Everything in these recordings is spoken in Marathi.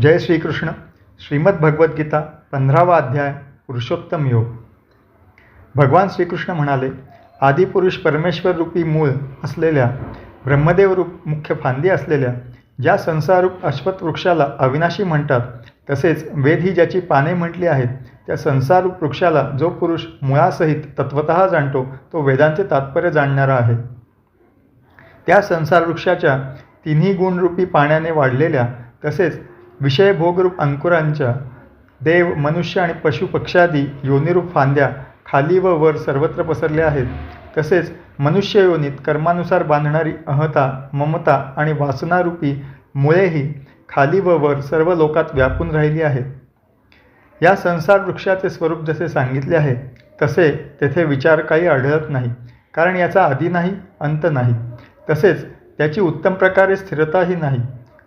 जय श्रीकृष्ण. श्रीमद्भगवद्गीता पंधरावा अध्याय पुरुषोत्तम योग. भगवान श्रीकृष्ण म्हणाले आदिपुरुष परमेश्वर रूपी मूळ असलेल्या ब्रह्मदेव रूप मुख्य फांदी असलेल्या ज्या संसारूप अश्वत्थ वृक्षाला अविनाशी म्हणतात तसेच वेद ही ज्याची पाने म्हटली आहेत त्या संसारूप वृक्षाला जो पुरुष मुळासहित तत्वत जाणतो तो वेदांचे तात्पर्य जाणणारा आहे. त्या संसार वृक्षाच्या तिन्ही गुणरूपी पाण्याने वाढलेल्या तसेच विषयभोगरूप अंकुरांच्या देव मनुष्य आणि पशुपक्षादी योनिरूप फांद्या खाली व वर सर्वत्र पसरल्या आहेत. तसेच मनुष्य योनीत कर्मानुसार बांधणारी अहता ममता आणि वासनारूपी मुळेही खाली व वर सर्व लोकात व्यापून राहिली आहेत. या संसार वृक्षाचे स्वरूप जसे सांगितले आहे तसे तेथे विचार काही आढळत नाही कारण याचा आधी नाही अंत नाही. तसेच त्याची उत्तम प्रकारे स्थिरताही नाही.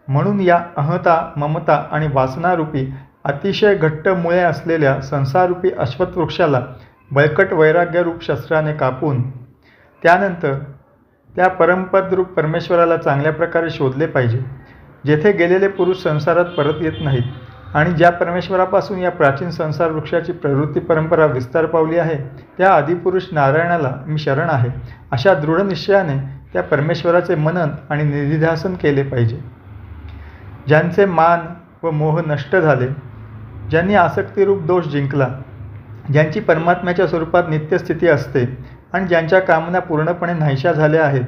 म्हणून या अहता ममता आणि वासनारूपी अतिशय घट्ट मुळे असलेल्या संसारूपी अश्वत्वृक्षाला बळकट वैराग्यरूप शस्त्राने कापून त्यानंतर त्या परमपदरूप परमेश्वराला चांगल्या प्रकारे शोधले पाहिजे जेथे गेलेले पुरुष संसारात परत येत नाहीत आणि ज्या परमेश्वरापासून या प्राचीन संसार वृक्षाची प्रवृत्ती परंपरा विस्तार पावली आहे त्या आदिपुरुष नारायणाला मी शरण आहे अशा दृढ निश्चयाने त्या परमेश्वराचे मनन आणि निधिध्यासन केले पाहिजे. ज्यांचे मान व मोह नष्ट झाले ज्यांनी आसक्तिरूप दोष जिंकला ज्यांची परमात्म्याच्या स्वरूपात नित्यस्थिती असते आणि ज्यांच्या कामना पूर्णपणे नाहीशा झाल्या आहेत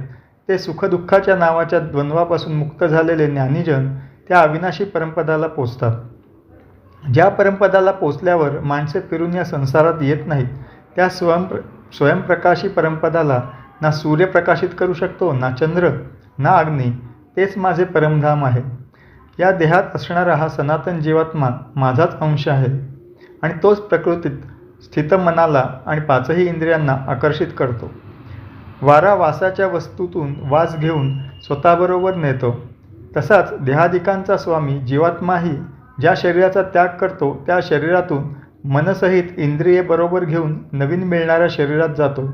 ते सुखदुःखाच्या नावाच्या द्वंद्वापासून मुक्त झालेले ज्ञानीजन त्या अविनाशी परमपदाला पोचतात ज्या परमपदाला पोचल्यावर माणसे फिरून या संसारात येत नाहीत त्या स्वयंप्र स्वयंप्रकाशी परमपदाला ना सूर्य प्रकाशित करू शकतो ना चंद्र ना अग्नी तेच माझे परमधाम आहे. या देहात असणारा हा सनातन जीवात्मा माझाच अंश आहे आणि तोच प्रकृतीत स्थित मनाला आणि पाचही इंद्रियांना आकर्षित करतो. वारा वासाच्या वस्तूतून वास घेऊन स्वतःबरोबर नेतो. तसाच देहादिकांचा स्वामी जीवात्माही ज्या शरीराचा त्याग करतो त्या शरीरातून मनसहित इंद्रिये बरोबर घेऊन नवीन मिळणाऱ्या शरीरात जातो.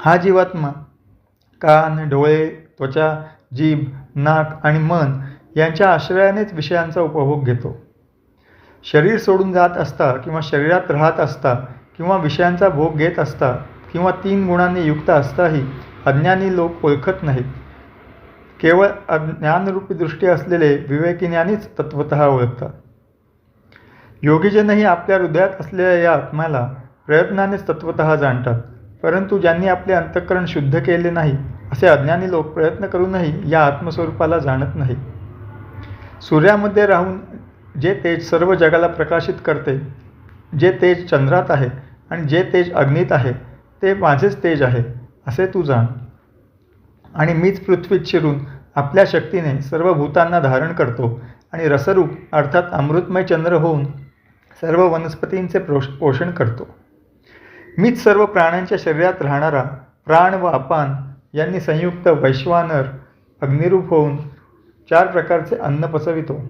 हा जीवात्मा कान डोळे त्वचा जीभ नाक आणि मन यांच्या आश्रयानेच विषयांचा उपभोग घेतो. शरीर सोडून जात असता किंवा शरीरात राहत असता किंवा विषयांचा भोग घेत असता किंवा तीन गुणांनी युक्त असताही अज्ञानी लोक ओळखत नाहीत. केवळ अज्ञानरूपी दृष्टी असलेले विवेकिन्यानीच तत्वत ओळखतात. योगीजनही आपल्या हृदयात असलेल्या या आत्म्याला प्रयत्नानेच तत्वत जाणतात. परंतु ज्यांनी आपले अंतःकरण शुद्ध केले नाही असे अज्ञानी लोक प्रयत्न करूनही या आत्मस्वरूपाला जाणत नाही सूर्यामध्ये राहून जे तेज सर्व जगाला प्रकाशित करते जे तेज चंद्रात आहे आणि जे तेज अग्नीत आहे ते माझेच तेज आहे असे तू जाण. आणि मीच पृथ्वीत शिरून आपल्या शक्तीने सर्व भूतांना धारण करतो आणि रसरूप अर्थात अमृतमय चंद्र होऊन सर्व वनस्पतींचे प्रोष पोषण करतो. मीच सर्व प्राण्यांच्या शरीरात राहणारा प्राण व अपान यांनी संयुक्त वैश्वानर अग्निरूप होऊन चार प्रकारचे अन्न पचवितो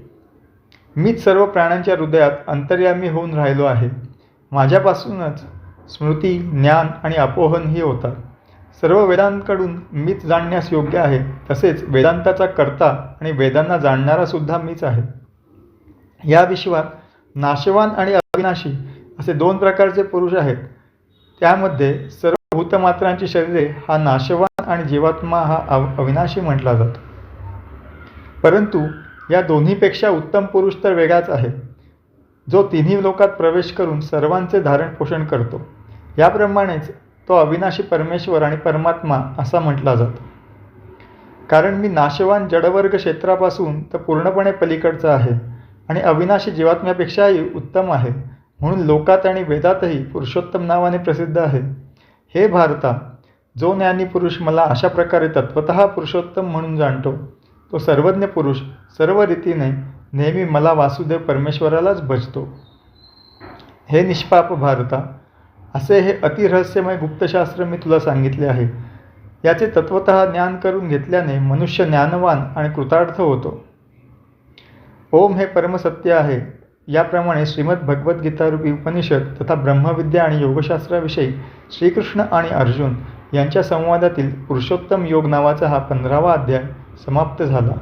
मीच सर्व प्राण्यांच्या हृदयात अंतर्यामी होऊन राहिलो आहे. माझ्यापासूनच स्मृती ज्ञान आणि अपोहनही होतात. सर्व वेदांकडून मीच जाणण्यास योग्य आहे. तसेच वेदांताचा कर्ता आणि वेदांना जाणणारासुद्धा मीच आहे. या विश्वात नाशवान आणि अविनाशी असे दोन प्रकारचे पुरुष आहेत. त्यामध्ये सर्व भूतमात्रांची शरीरे हा नाशवान आणि जीवात्मा हा अव अविनाशी म्हटला जातो. परंतु या दोन्हीपेक्षा उत्तम पुरुष तर वेगळाच आहे. जो तिन्ही लोकात प्रवेश करून सर्वांचे धारण पोषण करतो. याप्रमाणेच तो अविनाशी परमेश्वर आणि परमात्मा असा म्हटला जातो. कारण मी नाशवान जडवर्ग क्षेत्रापासून तर पूर्णपणे पलीकडचा आहे आणि अविनाशी जीवात्म्यापेक्षाही उत्तम आहे. म्हणून लोकात आणि वेदातही पुरुषोत्तम नावाने प्रसिद्ध आहे. हे भारता जो ज्ञानी पुरुष मला अशा प्रकारे तत्वत पुरुषोत्तम म्हणून जाणतो तो सर्वज्ञ पुरुष सर्व रीतीने नेहमी मला वासुदेव परमेश्वरालाच भजतो. हे निष्पाप भारता असे हे अतिरहस्यमय गुप्तशास्त्र मी तुला सांगितले आहे. याचे तत्वत ज्ञान करून घेतल्याने मनुष्य ज्ञानवान आणि कृतार्थ होतो. ओम हे परमसत्य आहे. याप्रमाणे श्रीमद भगवद्गीतारूपी उपनिषद तथा ब्रह्मविद्या आणि योगशास्त्राविषयी श्रीकृष्ण आणि अर्जुन यांच्या संवादातील पुरुषोत्तम योग नावाचा हा पंधरावा अध्याय समाप्त झाला.